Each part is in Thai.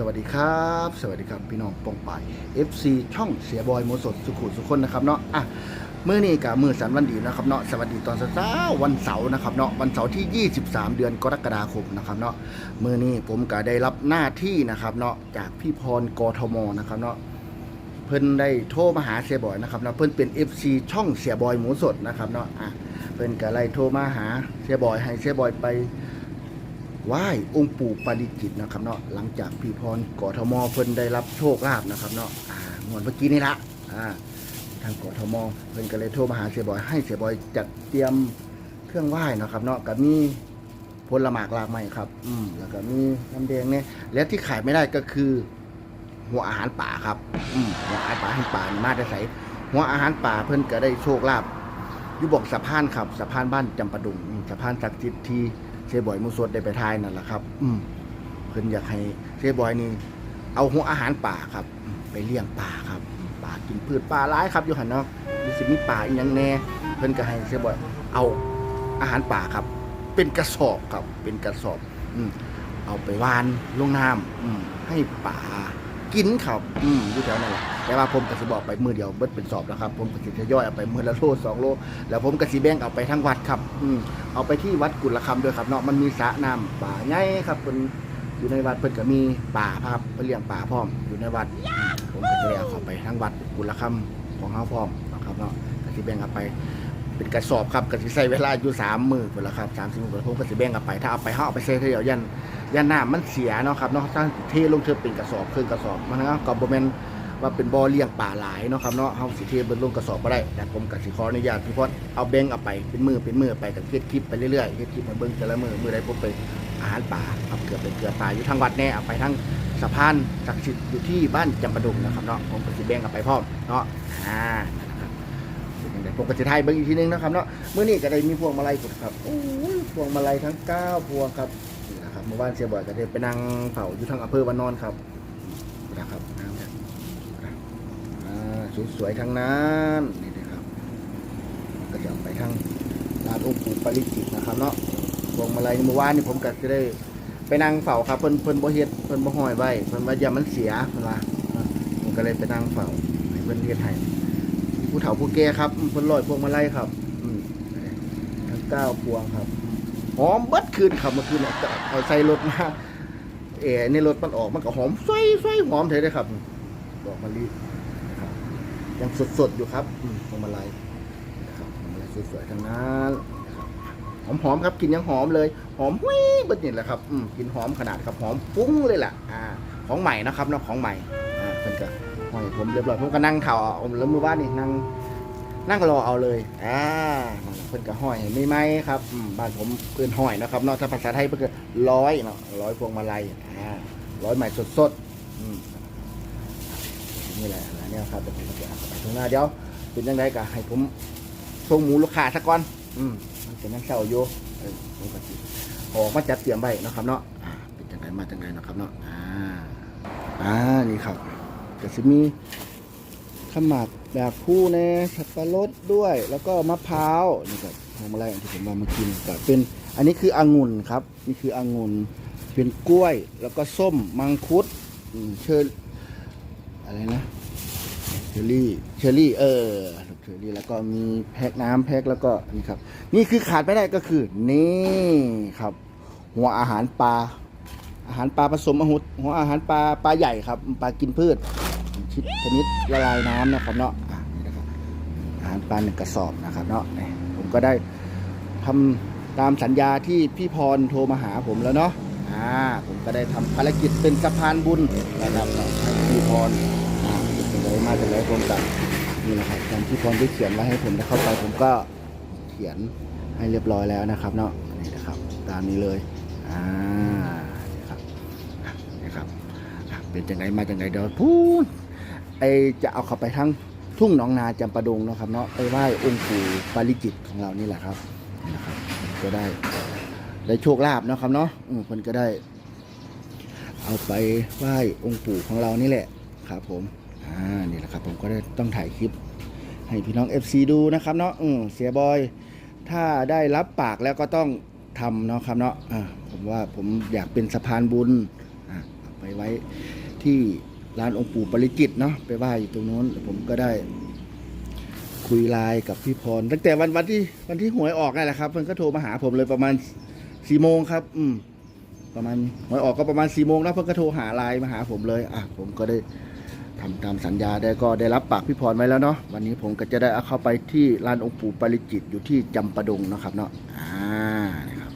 สวัสดีครับ สวัสดีครับพี่น้องปองไป FC ช่องเสียบอยโมสดสุขุสุขคนนะครับเนาะอะเมื่อนี้กับมือสันวันดีนะครับเนาะสวัสดีตอนเช้าวันเสาร์นะครับเนาะวันเสาร์ที่ 23 เดือนกรกฎาคมนะครับเนาะเมื่อนี้ผมก็ได้รับหน้าที่นะครับเนาะจากพี่พรกทมนะครับเนาะเพิ่นได้โทรมาหาเสียบอยนะครับเนาะเพิ่นเป็น FC ช่องเสียบอยหมูสดนะครับเนาะอะเพิ่นก็เลยโทรมาหาเสียบอยให้เสียบอยไป ไหว้องค์ปู่ปาริจิตนะครับเนาะหลังจากพี่พรกทมเพิ่นได้รับโชคลาภนะครับเนาะอ่างวดเมื่อกี้นี่ละอ่าทางกทมเพิ่นก็เลยโทรมาหาเสียบอยให้เสียบอยจัดเตรียมเครื่องไหว้นะครับเนาะกับมีผลหมากลากไม้ครับ อืมแล้วก็มีน้ำแดงเนี่ยและที่ขายไม่ได้ก็คือ หัวอาหารป่าครับ อืมหัวอาหารป่าให้ป่ามีมาได้ใส่หัวอาหารป่าเพิ่นก็ได้โชคลาภอยู่บอกสะพานครับสะพานบ้านจำปาดุงสะพานศักดิ์สิทธิ์ที่ เซบอยมุสดได้ไปทายนั่นแหละครับ อืมเพิ่นอยากให้เซบอยนี่เอาหัวอาหารป่าครับ ไปเลี้ยงป่าครับป่ากินพืชป่าร้ายครับอยู่หันเนาะมีสิมีป่าอีหยังแน่ เพิ่นก็ให้เซบอย เอาอาหารป่าครับ เป็นกระสอบครับ เป็นกระสอบ อืมเอาไปวานลงน้ำอืมให้ป่ากินครับ อืมอยู่แถวนั่นแหละ แต่ว่าผมก็สิบอกไปมือเดียวเบิดเป็นสอบแล้วครับ ผมก็สิทยอยเอาไปมือละโลสองโล แล้วผมก็สิแบ่งเอาไปทั้งวัดครับอืมเอาไปที่วัดกุลคำด้วยครับเนาะมันมีสระน้ำป่าใหญ่ครับเป็นอยู่ในวัดเพิ่นก็มีป่าครับเพิ่นเลี้ยงป่าพร้อมอยู่ในวัด ผมก็จะได้เอาเข้าไปทั้งวัดกุลคำของเฮาพร้อมนะครับเนาะก็สิแบ่งเอาไปเป็นกระสอบครับก็สิใช้เวลาอยู่สามมือพุ่นละครับสามสิบมื้อผมก็สิแบ่งเอาไป ถ้าเอาไปเฮาเอาไปใส่เดียวยันย่านน้ำมันเสียเนาะครับเนาะถ้าเทลงเธอเป็นกระสอบครึ่งกระสอบมันก็บ่แม่น ว่าเป็นบ่อเลี้ยงป่าหลายเนาะครับเนาะเฮาสิเทเบิ่ลงกระสอบบ่ได้แต่ผมก็สิขออนุญาตพี่พอดเอาแบ่งเอาไปเป็นมือเป็นมือไปกับเฮ็ดคลิปไปเรื่อยๆเฮ็ดคลิปมาเบิ่งแต่ละมือมือใดผมไปอาหารป่าเอาเกือบเป็นเกลือป่าอยู่ทางวัดแน่เอาไปทางสะพานศักดิ์สิทธิ์อยู่ที่บ้านจำปาดุงนะครับเนาะผมก็สิแบ่งเอาไปพร้อมเนาะอ่าเป็นจังไดผมก็สิถ่ายเบิ่งอีกทีนึงนะครับเนาะเมื้อนี้ก็ได้มีพวงมาลัยพุ่นครับโอ้ยพวงมาลัยทั้งเก้าพวงครับนี่นะครับเมื่อวานเสียบ่อยก็ได้ไปนั่งเผาอยู่ทางอำเภอวานอนครับนะครับน้ำเนี่ยอ่า สวยๆทั้งนั้นนี่นะครับ ก็จะไปทางลานองค์ปู่ปริจิตนะครับเนาะพวงมาลัยเมื่อวานนี่ผมก็จะได้ไปนั่งเฝ้าครับเพิ่นเพิ่นบ่เฮ็ดเพิ่นบ่ห้อยไว้เพิ่นว่าอย่ามันเสียเพิ่นว่าผมก็เลยไปนั่งเฝ้าให้เพิ่นเฮ็ดให้ผู้เฒ่าผู้แก่ครับเพิ่นลอยพวงมาลัยครับอืมทั้งเก้าพวงครับหอมเบิดคืนครับเมื่อคืนเนี่ยเอาใส่รถมาเอ๋ในรถมันออกมันก็หอมสวยสวยหอมเถอะเลยครับดอกมะลิ ยังสดๆอยู่ครับพวงมาลัยนะครับพวงมาลัยสวยๆทั้งนั้นนะครับหอมๆครับกินยังหอมเลย หอมหุ้ยเบิดนี่แหละครับอืมกินหอมขนาดครับหอมฟุ้งเลยแหละอ่าของใหม่นะครับเนาะของใหม่อ่าเพิ่นก็ห้อยผมเรียบร้อยผมก็นั่งเข่าเอาแล้วมือบ้านนี่นั่งนั่งรอเอาเลย อ่านั่นเพิ่นก็ห้อยไม่ไหมครับบ้านผมเพิ่นห้อยนะครับเนาะถ้าภาษาไทยเพิ่นก็ร้อยเนาะร้อยพวงมาลัยอ่าร้อยใหม่สดๆอืมนี่แหละ อันนี้ครับเดี๋ยวผมจะเอาไปตรงหน้าเดี๋ยวเป็นยังไงก็ให้ผมส่งหมูลูกค้าสักก่อนอืมมันเป็นยังเศร้าอยู่เออผมก็สิออกมาจัดเตรียมไว้เนาะครับเนาะอ่าเป็นจังไงมาจังไงเนาะครับเนาะอ่าอ่านี่ครับก็สิมีขมักแบบผู้แน่สับปะรดด้วย แล้วก็มะพร้าวนี่ครับทำอะไรที่ผมมามากินก็เป็นอันนี้คือองุ่นครับ นี่คือองุ่นเป็นกล้วย แล้วก็ส้มมังคุดอืมเชอร์อะไรนะเช อร์รี่เชอรี่เออลูกเชอรี่แล้วก็มีแพ็กน้ำแพ็กแล้วก็นี่ครับ นี่คือขาดไม่ได้ก็คือ นี่ครับ หัวอาหารปลาอาหารปลาผสมอาหุดหัวอาหารปลาปลาใหญ่ครับปลากินพืชชิดชนิดละลายน้ำนะครับเนาะอาหารปลาหนึ่งกระสอบนะครับเนาะผมก็ได้ทำตามสัญญาที่พี่พรโทรมาหาผมแล้วเนาะอ่าผมก็ได้ทำภารกิจเป็นสะพานบุญนะครับพี่พร มาจากไหนผมกับนี่นะครับตามที่พรได้เขียนไว้ให้ผมได้เข้าไปผมก็เขียนให้เรียบร้อยแล้วนะครับเนาะนี่นะครับตามนี้เลยอ่านี่ครับอะนี่ครับเป็นจังไงมาจังไงเดี๋ยวพูดไอจะเอาเข้าไปทั้งทุ่งหนองนาจำปาดงเนาะครับเนาะไปไหว้องค์ปู่ปาริจิตของเรานี่แหละครับนี่นะครับก็ได้ได้โชคลาภเนาะครับเนาะอืมคนก็ได้ เอาไปไหว้องค์ปู่ของเรานี่แหละครับผม อ่านี่แหละครับผมก็ได้ต้องถ่ายคลิป ให้พี่น้อง FC ดูนะครับเนาะอืมเสียบอย ถ้าได้รับปากแล้วก็ต้องทำเนาะครับเนาะอ่าผมว่าผมอยากเป็นสะพานบุญอ่าเอาไปไว้ที่ร้านองค์ปู่ปริจิตเนาะไปไหว้อยู่ตรงโน้นแล้วผมก็ได้คุยไลน์กับพี่พร ตั้งแต่วันวันที่วันที่หวยออกนั่นแหละครับเพิ่นก็โทรมาหาผมเลยประมาณสี่โมงครับ อืมประมาณหวยออกก็ประมาณสี่โมงแล้วเพิ่นก็โทรหาไลน์มาหาผมเลย อะผมก็ได้ ทำตามสัญญาได้ก็ได้รับปากพี่พรไว้แล้วเนาะวันนี้ผมก็จะได้เอาเข้าไปที่ร้านองค์ปู่ปริจิตอยู่ที่จำปาดงนะครับเนาะอ่านะครับ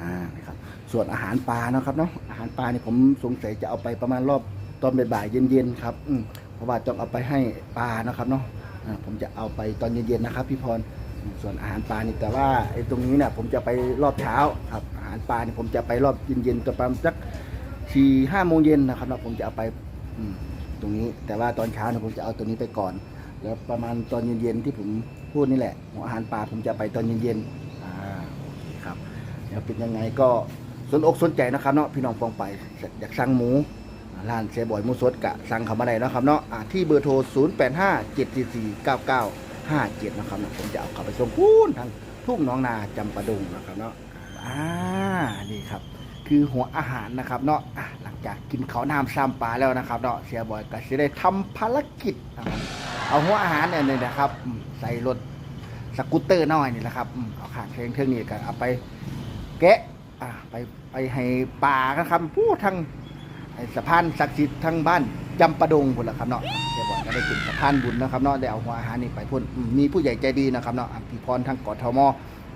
อ่านะครับส่วนอาหารปลานะครับเนาะอาหารปลาเนี่ยผมสงสัยจะเอาไปประมาณรอบตอนบ่ายๆเย็นๆครับอืมเพราะว่าต้องเอาไปให้ปลานะครับเนาะอ่าผมจะเอาไปตอนเย็นๆนะครับพี่พรส่วนอาหารปลานี่แต่ว่าไอ้ตรงนี้เนี่ยผมจะไปรอบเช้าครับอาหารปลานี่ผมจะไปรอบเย็นๆตอนประมาณสักสี่ห้าโมงเย็นนะครับเนาะผมจะเอาไปอืม ตรงนี้ แต่ว่าตอนเช้าเนี่ยผมจะเอาตัวนี้ไปก่อนแล้วประมาณตอนเย็นๆที่ผมพูดนี่แหละหัวอาหารปลาผมจะไปตอนเย็นๆอ่าครับเดี๋ยวเป็นยังไงก็สนอกสนใจนะครับเนาะพี่น้องปองไปอยากสั่งหมูร้านเซบอยหมูสดกะสั่งเขามาได้เนาะครับเนาะที่เบอร์โทร 0 8 5 7 4 4 9 9 5 7 นะครับนะผมจะเอาเข้าไปส่งพูนทางทุ่งน้องนาจำปาดงนะครับเนาะอ่านี่ครับ คือหัวอาหารนะครับเนาะหลังจากกินเขาน้ำซ้ำปลาแล้วนะครับเนาะเสียบอยก็จะได้ทำภารกิจเอาหัวอาหารเนี่ยนะครับ ใส่รถสกูตเตอร์น้อยนี่แหละครับเอาข้างเครื่องเครื่องนี้กันเอาไปแกะไปไปให้ป่านะครับผู้ทั้งสะพานศักดิ์สิทธิ์ทั้งบ้านจำปาดงพุ่นละครับเนาะเดี๋ยวบอกก็ได้กินสะพานบุญนะครับเนาะได้เอาหัวอาหารนี่ไปพุ่นมีผู้ใหญ่ใจดีนะครับเนาะพี่พรทางกทม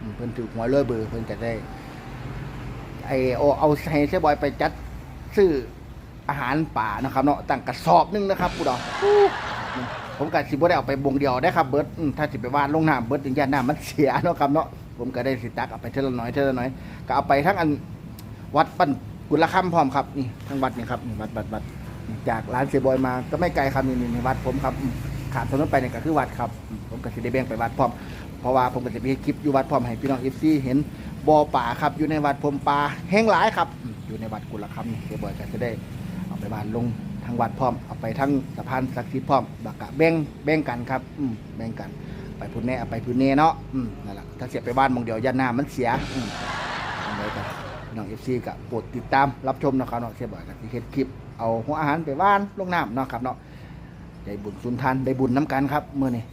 อืมเพิ่นถือหัวเลื่อเบอร์เพิ่นจะได้ ไอโอเอาให้เซบอยไปจัดซื้ออาหารป่านะครับเนาะตั้งกระสอบนึงนะครับผู้ดอกผมก็สิบ่ได้เอาไปบงเดียวได้ครับเบิร์ดถ้าสิไปว่านลงน้ำเบิร์ดถึงย่านน้ำมันเสียเนาะครับเนาะผมก็ได้สิตักเอาไปเท่าลน้อยเท่าลน้อยก็เอาไปทั้งอันวัดปั้นกุลคำพร้อมครับนี่ทั้งวัดนี่ครับนี่วัดวัดวัดจากร้านเซบอยมาก็ไม่ไกลครับนี่นี่วัดผมครับขาดถนนไปเนี่ยก็คือวัดครับ ผมก็สิได้แบ่งไปวัดพร้อมเพราะว่าผมก็จะมีคลิปอยู่วัดพร้อมให้พี่น้องเอฟซีเห็น บ่อป่าครับอยู่ในวัดพรมป่าแห้งหลายครับ อยู่ในวัดกุลคำนี่เซบอยก็จะได้เอาไปบ้านลงทางวัดพร้อมเอาไปทั้งสะพานศักดิ์สิทธิ์พร้อมบักกะแบ่งแบ่งกันครับอืมแบ่งกัน ไปพุ่นแน่เอาไปพุ่นเน่เนาะอืมนั่นแหละถ้าเสียไปบ้านมองเดียวย่านหน้ามันเสียอืมทำไรกันน้องเอฟซีกับโปรดติดตามรับชมนะครับเนาะเสียบ่อยกับที่เฮ็ดคลิปเอาหัวอาหารไปว่านลงน้ำเนาะครับเนาะได้บุญสุนทานได้บุญน้ำกันครับเมื้อนี้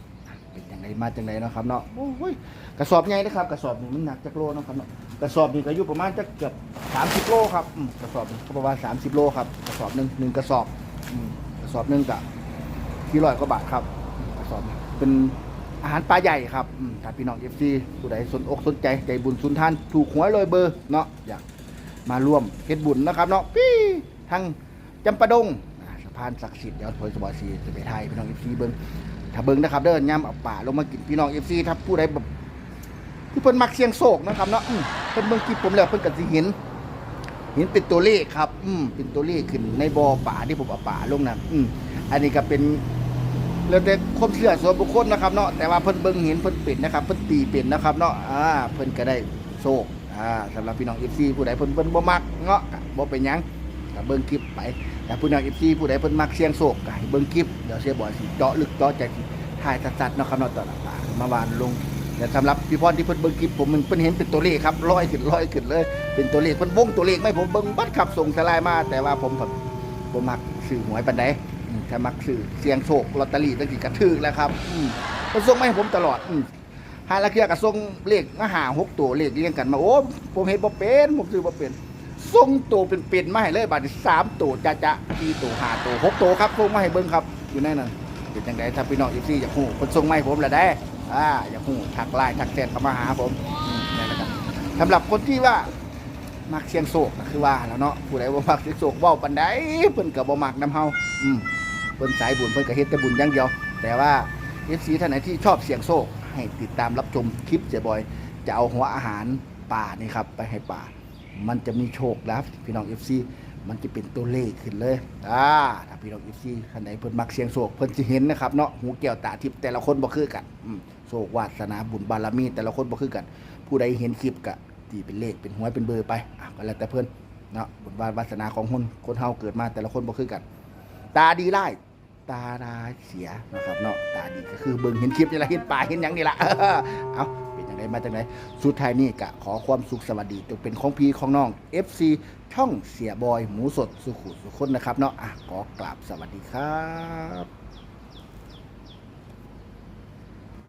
มาจังไดเนาะครับเนาะโอ้ยกระสอบใหญ่นะครับกระสอบนี้มันหนักจักโลเนาะครับเนาะกระสอบนี้ก็อยู่ประมาณจักเกือบ30โลครับอืมกระสอบนี้ก็ประมาณ 30 โลครับกระสอบหนึ่งหนึ่งกระสอบอืมกระสอบหนึ่งกะกี่ร้อยกว่าบาทครับอืมกระสอบนี้เป็นอาหารปลาใหญ่ครับอืมถ้าพี่น้องเอฟซีผู้ใดสนอกสนใจใจบุญสุนทานถูกหวยเลยเบอร์เนาะอยากมาร่วมเฮ็ดบุญนะครับเนาะปี้ทางจำปาดงอ่าสะพานศักดิ์สิทธิ์เดี๋ยวถอยสบายซีจะไปไทยพี่น้องเอฟซีเบิ้ง ถ้าเบิ้งนะครับเดินย่ำเอาป่าลงมากินพี่น้องเอฟซีถ้าผู้ใดแบบที่เพิ่นมักเสียงโศกนะครับเนาะเพิ่นเบิ่งคลิปผมแล้วเพิ่นก็สิเห็นเห็นเป็นตัวเลขครับ อืมเป็นตัวเลขขึ้นในบ่อป่าที่ผมเอาป่าลงนั่นอืมอันนี้ก็เป็นแล้วแต่ความเชื่อส่วนบุคคลนะครับเนาะแต่ว่าเพิ่นเบิ่งเห็นเพิ่นเป็นนะครับเพิ่นตีเป็นนะครับเนาะอ่าเพิ่นก็ได้โชคอ่าสำหรับพี่น้อง FC ผู้ใดเพิ่นเพิ่นบ่มักเงาะบ่เป็นหยัง ก็เบิ่งคลิปไปแต่ผู้น้อง FC ผู้ใดเพิ่นมักเสียงโชคก็ให้เบิ่งคลิปเดี๋ยวเสียบ่อยสิเจาะลึกเจาะใจถ่ายชัดๆเนาะครับเนาะตอนละป่ามาวานลงแต่สำหรับพี่พรที่เพิ่นเบิ่งคลิปผมมันเพิ่นเห็นเป็นตัวเลขครับร้อยขึ้นร้อยขึ้นเลย เป็นตัวเลขเพิ่นวงตัวเลขไม่ผมเบิ่งบัดขับส่งสลายมา แต่ว่าผมผมผมมักซื้อหวยปานใดอืมถ้ามักซื้อเสียงโชคลอตเตอรี่ตั้งกี่กระทึกแล้วครับอืมเพิ่นส่งมาให้ผมตลอดอืมหาละเคียก็ส่งเลขมาหาหกตัวเลขเรียงกันมาโอ้ผมเห็นบ่เป็นผมซื้อบ่เป็น ส่งตัวเป็นๆมาให้เลยบาดนี้สามตัวจะจะสี่ตัวห้าตัวหกตัวครับส่งมาให้เบิ่งครับ อยู่ในนั้นเป็นจังไดถ้าพี่น้องอีซี่อยากฮู้เพิ่นส่งมาให้ผมแล้วได้อ่าอย่าหูทักไลน์ทักแชทเข้ามาหาผมนั่นะครับสำหรับคนที่ว่ามักเสียงโศกก็คือว่าแล้วเนาะผู้ใดบ่มักเสียงโศกเว้าปานใดเพิ่นก็บ่มักนํเฮาอืมเพิ่นสายบุญเพิ่นก็เฮ็ดแต่บุญอย่างเดียว แต่ว่า FC ท่านไหนที่ชอบเสียงโศกให้ติดตามรับชมคลิปเจ๊บอย จะเอาหัวอาหารป่านี่ครับไปให้ป่า มันจะมีโชคนะพี่น้อง FC มันจะเป็นตัวเลขขึ้นเลยอ่าถ้าพี่น้อง FC ท่านไหนเพิ่นมักเสียงโศกเพิ่นสิเห็นนะครับเนาะหูแก้วตาทิพย์แต่ละคนบ่คือกันอืมโศกวาสนาบุญบารมี แต่ละคนบ่คือกัน ผู้ใดเห็นคลิปก็ตีเป็นเลขเป็นหวยเป็นเบอร์ไปอะก็แล้วแต่เพิ่นเนาะบุญวาสนาของคนคนเฮาเกิดมาแต่ละคนบ่คือกัน ตาดีไล่ตาร้ายเสียนะครับเนาะตาดีก็คือเบิ่งเห็นคลิปนี่ละเห็นป่าเห็นหยังนี่ละ เอา นยังไงใดมาจากไหนสุดท้ายนี่กะขอความสุขสวัสดีจงเป็นของพี่ของน้อง FC ช่องเสียบอยหมูสดสุขุสุขคนนะครับเนาะอะขอกราบสวัสดีครับ